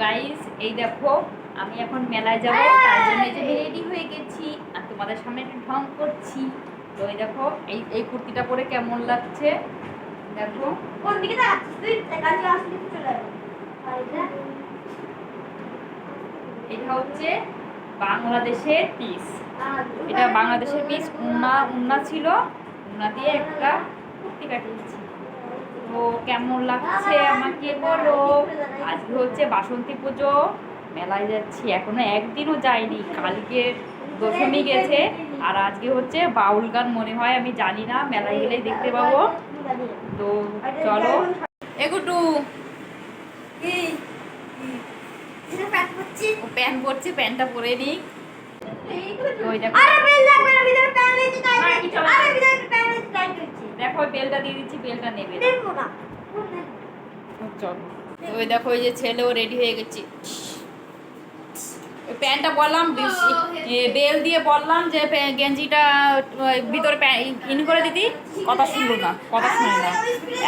Guys এই দেখো আমি এখন মেলায় যাব তার জন্য যে রেডি হয়ে গেছি আর তোমাদের সামনে একটু ঢং করছি। তো এই দেখো এই এই কুর্তিটা পরে কেমন লাগছে? দেখো। কোন দিকে তুই? চলে এটা? হচ্ছে বাংলাদেশের পিস এটা বাংলাদেশের পিস উন্না উন্না ছিল। উন্না দিয়ে একটা কুর্তি কাটিয়েছি তো কেমন লাগছে আমাকে বলো? আজকে হচ্ছে বাসন্তী পুজো মেলায় যাচ্ছি। এখনও একদিনও যাইনি কালকে দশমী গেছে। আর আজকে হচ্ছে বাউল গান মনে হয় আমি জানি না মেলায় গেলেই দেখতে পাবো। তো চলো। এগুটু প্যান্ট পরছে প্যান্টটা পরে নিই ওই দেখো আরে বেল লাগবে না ভিতরে প্যান আছে তাই না, কি চলে? আরে ভিতরে প্যান আছে তাই দেখো বেলটা দিয়ে দিচ্ছি বেলটা নেবে দেখো না। চলো। ওই দেখো ওই যে ছেলেও রেডি হয়ে গেছে। ওই প্যান্টটা বললাম বেল দিয়ে বললাম যে গেঞ্জিটা ভিতরে ইন করে দিদি। কথা শুনলো না কথা শুনে না।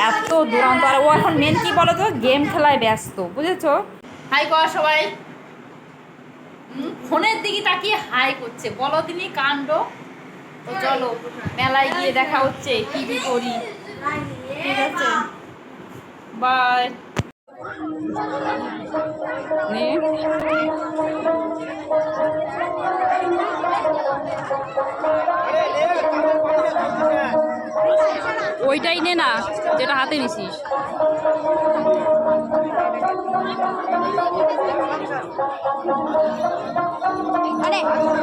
এত দুরন্ত। আর ও এখন মেন কি বলো তো গেম খেলায় ব্যস্ত বুঝেছ? হাই কর সবাই। ফোনের দিকে তাকিয়ে হাই করছে। বলো তিনি কাণ্ড? তো চলো, মেলায় গিয়ে দেখা হচ্ছে, কি কি করি। ঠিক আছে? বাই ওইটাই নে না, যেটা হাতে নিছিস। Amen.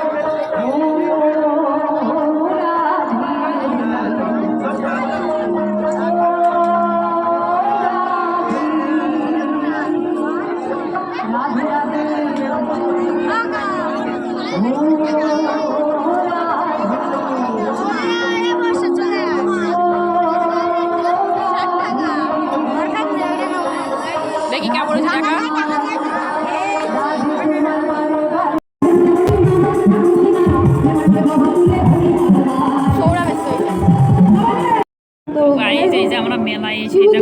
মেলায় এসে এটা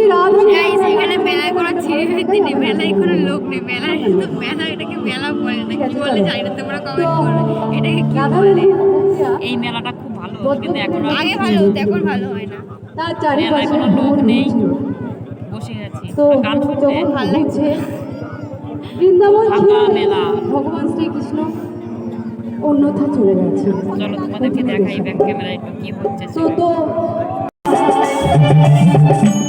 এখানে মেলায় কোনো ছেলে দিনে মেলায় কোনো লোক নেই মেলায় তো মেলা এটাকে মেলা বলে না কি বলে জানি না তোমরা কমেন্ট করবে এটাকে কি বলে? এই মেলাটা খুব ভালো কিন্তু এখন আগে ভালো হতো এখন ভালো হয় না। তার মেলায় চারিপাশে কোনো লোক নেই। বসে আছি গান শুনতে ভালো ঘুরছে বৃন্দাবন মেলা। ভগবান শ্রীকৃষ্ণ অন্যথা চলে যাচ্ছে চলো তোমাদেরকে দেখাই ব্যাক ক্যামেরায় একটু কি হচ্ছে। তো Thank you.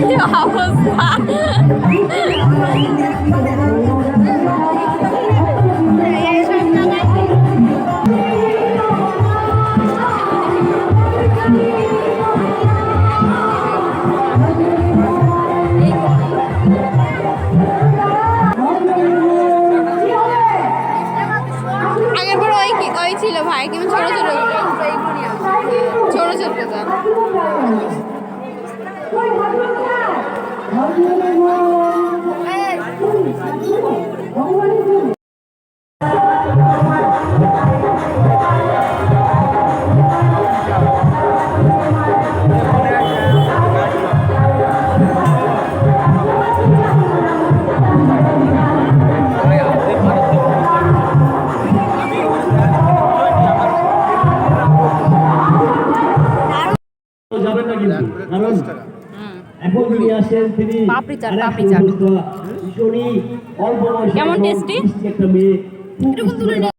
কি অবস্থা ওই ছিল ভাই কিন্তু ছোট ছোট ছোট ছোট যাবেন না কিন্তু। কারণ এখন যদি আসেন তিনি পাপড়ি চাট, পাপড়ি চাট। ভীষণই অল্প বয়সে কেমন টেস্টি? একটা মেয়ে।